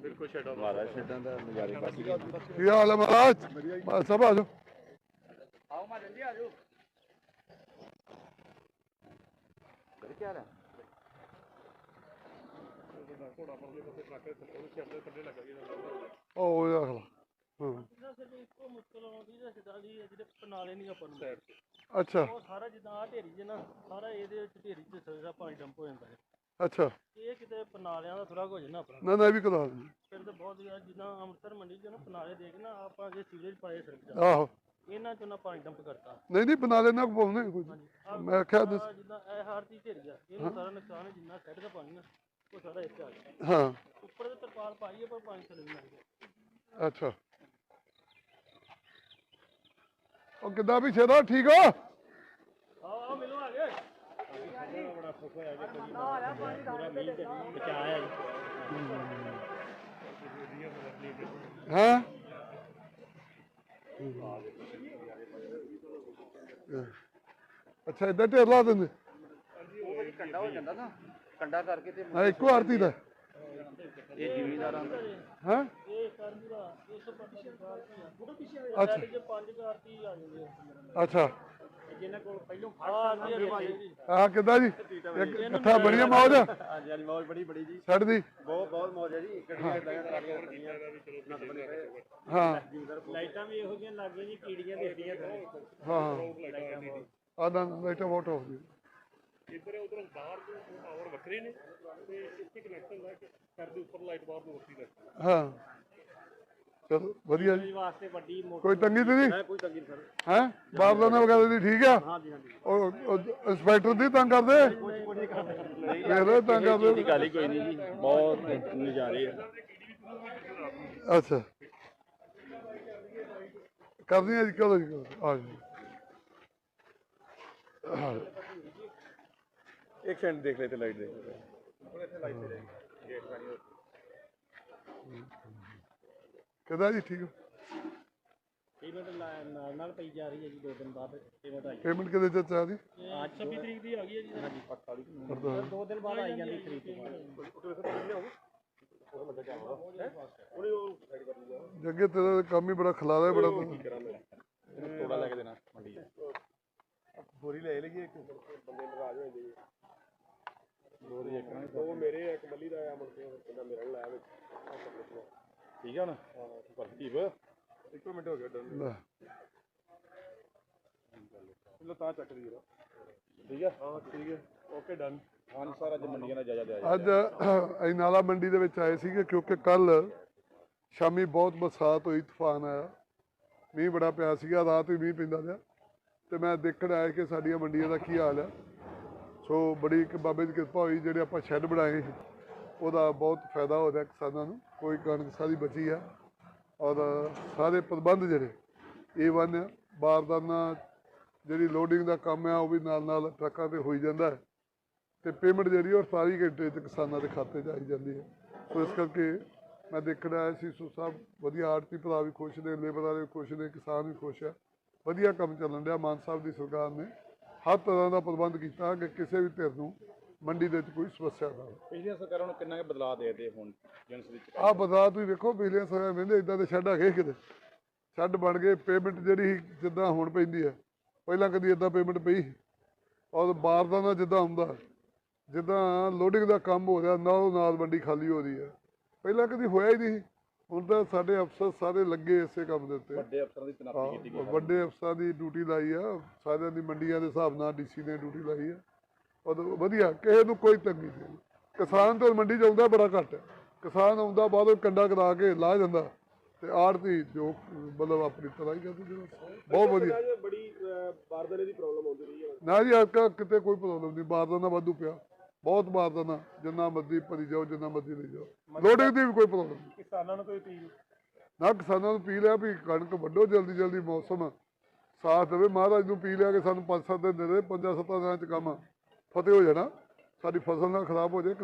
ਬਿਲਕੁਲ ਛੱਡੋ ਮਹਾਰਾਜ ਛੱਡਾਂ ਦਾ ਨਜ਼ਾਰੇ ਬਾਕੀ ਕੀ ਹਾਲ ਹੈ ਮਹਾਰਾਜ? ਬਸ ਸਭ ਆ ਜਾਓ। ਆਓ ਮਾ ਜਲਦੀ ਆ ਜਾਓ। ਕੀ ਹਾਲ ਹੈ। ਜੀ ਉਹ ਉਹ ਦੇਖ ਲਾ। ਹਾਂ। ਇੱਕੋ ਮੁਸ਼ਕਲ ਆਉਂਦੀ ਤੇ ਜਿੱਦਾਂ ਦੀ ਜਿਹੜੇ ਪਨਾਲੇ ਨਹੀਂ ਆਪਾਂ ਨੂੰ ਸਾਈਡ ਤੇ। ਅੱਛਾ। ਉਹ ਸਾਰਾ ਜਿੱਦਾਂ ਆ ਢੇਰੀ ਜੇ ਨਾ ਸਾਰਾ ਇਹਦੇ ਵਿੱਚ ਢੇਰੀ ਚ ਸਾਰਾ ਪਾਣੀ ਡੰਪ ਹੋ ਜਾਂਦਾ ਹੈ। ਅੱਛਾ। ਕਿਤੇ ਪਨਾਲਿਆਂ ਦਾ ਥੋੜਾ ਹੋ ਜਾਣਾ ਆਪਣਾ। ਨਾ ਨਾ ਇਹ ਵੀ ਕਰਾ ਦੇ ਫਿਰ ਤਾਂ ਬਹੁਤ ਯਾਰ ਜਿੱਦਾਂ ਅੰਮ੍ਰਿਤਸਰ ਮੰਡੀ ਚ ਨਾ ਪਨਾਲੇ ਦੇਖ ਨਾ ਆਪਾਂ ਜੇ ਸੀਵਰੇਜ ਪਾਏ ਸੜਕ ਆਹੋ। ਇਹਨਾਂ ਚੋਂ ਨਾ ਪਾਣੀ ਡੰਪ ਕਰਤਾ। ਨਹੀਂ ਨਹੀਂ ਬਣਾ ਲੈਣਾ ਕੋਈ। ਆਹ ਮੈਂ ਆਖਿਆ ਦੱਸ- ਆਹ ਜਿੱਦਾਂ ਇਹ ਹਰ ਦੀ ਢੇਰੀ ਆ। ਇਹਨੂੰ ਸਾਰਾ ਨੁਕਸਾਨ ਹੈ ਜਿੰਨਾ ਸੈੱਟ ਦਾ ਪਾਣੀ ਨਾ ਉਹ ਸਾਰਾ ਇੱਥੇ ਆ ਗਿਆ। ਹਾਂ। ਉੱਪਰ ਤੇ ਤਰਪਾਲ ਪਾਈ ਹੈ ਪਰ ਪਾਣੀ ਥੱਲੇ ਨਹੀਂ ਆ ਗਿਆ ਅੱਛਾ। ਉਹ ਕਿੱਦਾਂ ਵੀ ਛੇਦਾ ਠੀਕ ਹੋ ਆਓ ਆਓ ਮਿਲੋ ਆ ਗਏ ਬੜਾ ਸੁੱਖ ਹੋਇਆ ਜੀ ਕਦੀ ਪੂਰਾ ਮੀਂਹ ਤੇ ਬਚਾਇਆ ਜੀ ਹਾਂ ਅੱਛਾ, ਇਦਾਂ ਢੇਰ ਲਾ ਦਿੰਦੇ। ਉਹ ਕੰਡਾ ਹੋ ਜਾਂਦਾ ਨਾ ਕੰਡਾ ਕਰਕੇ ਤੇ ਹਾਂ ਇੱਕੋ ਆਰਤੀ ਦਾ। ਇਹ ਜ਼ਿਮੀਦਾਰਾਂ ਦਾ ਹਾਂ? ਇਹ ਕਰਮੂ ਦਾ 150 ਅੱਛਾ ਪੰਜ ਕਾਰਤੀ ਆ ਜਾਂਦੇ ਅੱਛਾ। ਜਿਹਨਾਂ ਕੋਲ ਪਹਿਲੋਂ ਫੜ ਜੀ। ਆ ਕਿੱਦਾਂ ਜੀ? ਇੱਕ ਇਕੱਠਾ ਬੜੀਆਂ ਮੌਜ। ਹਾਂਜੀ ਹਾਂਜੀ ਮੌਜ ਬੜੀ ਬੜੀ ਜੀ। ਛੱਡ ਦੀ। ਬਹੁਤ ਬਹੁਤ ਮੌਜ ਹੈ ਜੀ। ਗੱਡੀਆਂ ਇਦਾਂ ਸਾਰੀਆਂ ਰੱਖੀਆਂ ਹਾਂ। ਲਾਈਟਾਂ ਵੀ ਇਹੋ ਜਿਹੀਆਂ ਲੱਗ ਗਈਆਂ ਜੀ ਕੀੜੀਆਂ ਦੇਖਦੀਆਂ ਹਾਂ। ਆ ਨਾ ਲਾਈਟਾਂ ਬਹੁਤ ਹੋ ਗਈ ਇੱਧਰ ਉਧਰ ਬਾਹਰ ਤੋਂ ਪਾਵਰ ਵੱਖਰੇ ਨੇ ਤੇ ਇੱਥੇ ਕਨੈਕਸ਼ਨ ਦਾ ਕਰ ਦੇ ਉੱਪਰ ਲਾਈਟ ਬਾਹਰ ਨੂੰ ਵੱਖਰੀ ਰੱਖ। ਹਾਂ। ਚਲੋ ਵਧੀਆ ਜੀ। ਵਾਸਤੇ ਵੱਡੀ ਮੋਟਰ ਕੋਈ ਤੰਗੀ ਤੇ ਨਹੀਂ? ਕੋਈ ਤੰਗੀ ਨਹੀਂ ਸਰ। ਹੈ? ਬਾਰਦਾਨਾ ਵਗੈਰਾ ਦੀ ਠੀਕ ਆ? ਹਾਂਜੀ ਹਾਂਜੀ। ਉਹ ਉਹ ਇੰਸਪੈਕਟਰ ਦੀ ਤੰਗ ਕਰਦੇ? ਦੇਖ ਲਓ ਤੰਗ ਕਰਦੇ। ਗੱਲ ਹੀ ਕੋਈ ਨਹੀਂ ਜੀ। ਬਹੁਤ ਨਜ਼ਾਰੇ ਆ। ਅੱਛਾ। ਕਰਨੀ ਹੈ ਜੀ ਕਦੋਂ ਜੀ ਕਰੋ। ਆ ਜੀ। ਹਾਂ ਇੱਕ ਸੈਕਿੰਡ ਦੇਖ ਲੈ ਤੇ ਲਾਈਟ ਕਿਦਾਂ ਜੀ ਠੀਕ ਹੋ? ਪੇਮੈਂਟ ਨਾਲ ਨਾਲ ਪਈ ਜਾ ਰਹੀ ਹੈ ਜੀ ਦੋ ਦਿਨ ਬਾਅਦ ਪੇਮੈਂਟ ਆਈ। ਪੇਮੈਂਟ ਕਿਤੇ ਚ ਚਾਹ ਦੀ? ਅੱਜ 26 ਤਰੀਕ ਦੀ ਆ ਗਈ ਹੈ ਜੀ। ਹਾਂਜੀ ਪੱਕਾ ਕਰਦਾ ਦੋ ਦਿਨ ਬਾਅਦ ਆਈ ਜਾਂਦੀ ਖਰੀਦ ਜੱਗੇ ਤੇਰਾ ਤਾਂ ਕੰਮ ਹੀ ਬੜਾ ਖਲਾਰਾ ਬੜਾ ਤੈਨੂੰ। ਥੋੜਾ ਲੈ ਕੇ ਦੇਣਾ ਮੰਡੀ ਬੋਰੀ ਲੈ ਲਈਏ ਇੱਕ। ਬੰਦੇ ਨਾਰਾਜ਼ ਹੋ ਜਾਂਦੇ ਬੋਰੀ ਇੱਕ ਨਾ। ਉਹ ਮੇਰੇ ਇੱਕ ਮੱਲੀ ਦਾ ਆਇਆ ਮੁੜ ਕੇ ਕਹਿੰਦਾ ਮੇਰਾ ਲੈ ਵਿੱਚ ਠੀਕ ਆ ਨਾ? ਪਰਤੀਬ ਇੱਕ ਮਿੰਟ ਹੋ ਗਿਆ ਡਨ ਲੈ। ਲੋ ਤਾਂ ਚੱਕ ਲਈ ਠੀਕ ਆ? ਹਾਂ ਠੀਕ ਹੈ ਓਕੇ ਡਨ ਹਾਂ ਸਾਰਾ ਅੱਜ ਮੰਡੀਆਂ ਦਾ ਜਾਇਜ਼ਾ ਲਿਆ ਅੱਜ ਅਸੀਂ ਨਾਲਾ ਮੰਡੀ ਦੇ ਵਿੱਚ ਆਏ ਸੀਗੇ ਕਿਉਂਕਿ ਕੱਲ ਸ਼ਾਮੀ ਬਹੁਤ ਬਰਸਾਤ ਹੋਈ ਤੂਫਾਨ ਆਇਆ। ਮੀਂਹ ਬੜਾ ਪਿਆ ਸੀਗਾ ਰਾਤ ਵੀ ਮੀਂਹ ਪੈਂਦਾ ਰਿਹਾ। ਤੇ ਮੈਂ ਦੇਖਣ ਆਇਆ ਕਿ ਸਾਡੀਆਂ ਮੰਡੀਆਂ ਦਾ ਕੀ ਹਾਲ ਹੈ ਸੋ ਬੜੀ ਇੱਕ ਬਾਬੇ ਦੀ ਕਿਰਪਾ ਹੋਈ ਜਿਹੜੇ ਆਪਾਂ ਸ਼ੈੱਡ ਬਣਾਏ ਸੀ। ਉਹਦਾ ਬਹੁਤ ਫਾਇਦਾ ਹੋ ਰਿਹਾ ਕਿਸਾਨਾਂ ਨੂੰ, ਕੋਈ ਕਣਕ ਸਾਰੀ ਬਚੀ ਆ। ਔਰ ਸਾਰੇ ਪ੍ਰਬੰਧ ਜਿਹੜੇ, ਇਹ ਵਨ ਬਾਰਦਾਨਾ ਜਿਹੜੀ ਲੋਡਿੰਗ ਦਾ ਕੰਮ ਆ, ਉਹ ਵੀ ਨਾਲ ਨਾਲ ਟਰੱਕਾਂ ਤੇ ਹੋਈ ਜਾਂਦਾ ਹੈ। ਤੇ ਪੇਮੈਂਟ ਜਿਹੜੀ ਉਹ 48 ਘੰਟੇ 'ਤੇ ਕਿਸਾਨਾਂ ਦੇ ਖਾਤੇ 'ਚ ਆਈ ਜਾਂਦੀ ਹੈ। ਸੋ ਇਸ ਕਰਕੇ ਮੈਂ ਦੇਖਣ ਆਇਆ ਸੀ, ਸੋ ਸਭ ਵਧੀਆ ਆੜਤੀ ਭਰਾ ਵੀ ਖੁਸ਼ ਨੇ, ਲੇਬਰ ਵਾਲੇ ਵੀ ਖੁਸ਼ ਨੇ, ਕਿਸਾਨ ਵੀ ਖੁਸ਼ ਆ। ਵਧੀਆ ਕੰਮ ਚੱਲਣ ਡਿਆ ਮਾਨ ਸਾਹਿਬ ਦੀ ਸਰਕਾਰ ਨੇ। ਹਰ ਤਰ੍ਹਾਂ ਦਾ ਪ੍ਰਬੰਧ ਕੀਤਾ ਕਿ ਕਿਸੇ ਵੀ ਧਿਰ ਨੂੰ ਮੰਡੀ ਦੇ ਵਿੱਚ ਕੋਈ ਸਮੱਸਿਆ ਨਾ ਹੋਵੇ। ਪਿਛਲੀਆਂ ਸਰਕਾਰਾਂ ਨੂੰ ਕਿੰਨਾ ਕੁ ਬਦਲਾਅ ਦੇ ਦੇ ਹੁਣ ਜਨਸ ਵਿੱਚ ਆਹ ਬਦਲਾਅ ਤੁਸੀਂ ਵੇਖੋ ਪਿਛਲੇ ਸਮੇਂ ਕਹਿੰਦੇ ਇਦਾਂ ਦੇ ਸ਼ੈੱਡ ਹੈਗੇ ਕਿਤੇ। ਸ਼ੈੱਡ ਬਣ ਗਏ ਪੇਮੈਂਟ ਜਿਹੜੀ ਜਿੱਦਾਂ ਹੁਣ ਪੈਂਦੀ ਹੈ ਪਹਿਲਾਂ ਕਦੀ ਇਦਾਂ ਪੇਮੈਂਟ ਪਈ ਔਰ ਬਾਰਦਾਨਾ ਜਿੱਦਾਂ ਹੁੰਦਾ। ਜਿੱਦਾਂ ਲੋਡਿੰਗ ਦਾ ਕੰਮ ਹੋ ਰਿਹਾ ਨਾਲੋਂ ਨਾਲ ਮੰਡੀ ਖਾਲੀ ਹੋ ਰਹੀ ਹੈ। ਪਹਿਲਾਂ ਕਦੀ ਹੋਇਆ ਹੀ ਨਹੀਂ ਹੁਣ ਤਾਂ ਸਾਡੇ ਅਫਸਰ ਸਾਰੇ ਲੱਗੇ ਇਸੇ ਕੰਮ ਦੇ ਉੱਤੇ। ਵੱਡੇ ਅਫਸਰਾਂ ਦੀ ਤਨਾਤੀ ਕੀਤੀ ਹਾਂ, ਵੱਡੇ ਅਫਸਰਾਂ ਦੀ ਡਿਊਟੀ ਲਾਈ ਆ। ਸਾਰਿਆਂ ਦੀ ਮੰਡੀਆਂ ਦੇ ਹਿਸਾਬ ਨਾਲ ਡੀਸੀ ਨੇ ਡਿਊਟੀ ਲਾਈ ਆ। ਵਧੀਆ ਕਿਸੇ ਨੂੰ ਕੋਈ ਤੰਗੀ ਨਹੀਂ। ਕਿਸਾਨ ਤੋਂ ਮੰਡੀ 'ਚ ਆਉਂਦਾ ਬੜਾ ਘੱਟ। ਕਿਸਾਨ ਆਉਂਦਾ ਬਾਅਦੋਂ ਕੰਡਾ ਕਰਾ ਕੇ ਲਾ ਜਾਂਦਾ। ਤੇ ਆੜਤੀ ਜੋ ਮਤਲਬ ਆਪਣੀ ਤਰ੍ਹਾਂ ਹੀ ਕਰਦੇ ਜਿਹੜਾ। ਬਹੁਤ ਵਧੀਆ। ਬੜੀ ਬਾਰਦਲੇ ਦੀ ਪ੍ਰੋਬਲਮ ਆਉਂਦੀ ਰਹੀ ਹੈ। ਨਾ ਜੀ ਅੱਜ ਕਿਤੇ ਕੋਈ ਪ੍ਰੋਬਲਮ ਨਹੀਂ। ਬਾਰਦਾਨਾ ਵਾਧੂ ਪਿਆ। ਬਹੁਤ ਬਾਰਦਾਨਾ। ਜਿੰਨਾ ਮਰਜ਼ੀ ਭਰੀ ਜਾਓ ਜਿੰਨਾ ਮਰਜ਼ੀ ਲਈ ਜਾਓ। ਲੋਡਿੰਗ ਦੀ ਵੀ ਕੋਈ ਪ੍ਰੋਬਲਮ ਨਹੀਂ। ਕਿਸਾਨਾਂ ਨੂੰ ਕੋਈ ਅਪੀਲ? ਨਾ ਕਿਸਾਨਾਂ ਨੂੰ ਪੀ ਲਿਆ ਵੀ ਕਣਕ ਵੱਢੋ ਜਲਦੀ ਜਲਦੀ ਮੌਸਮ ਸਾਥ ਦੇਵੇ। ਮਹਾਰਾਜ ਨੂੰ ਪੀ ਲਿਆ ਕਿ ਸਾਨੂੰ ਪੰਜ ਸੱਤ ਦਿਨ ਦੇ ਦੇ ਪੰਜਾਂ ਸੱਤਾਂ ਦਿਨਾਂ ਚ ਕੰਮ ਫਤਿਹ ਹੋ ਜਾਣਾ ਸਾਡੀ ਫਸਲ ਨਾ ਖਰਾਬ ਹੋ ਜਾਏ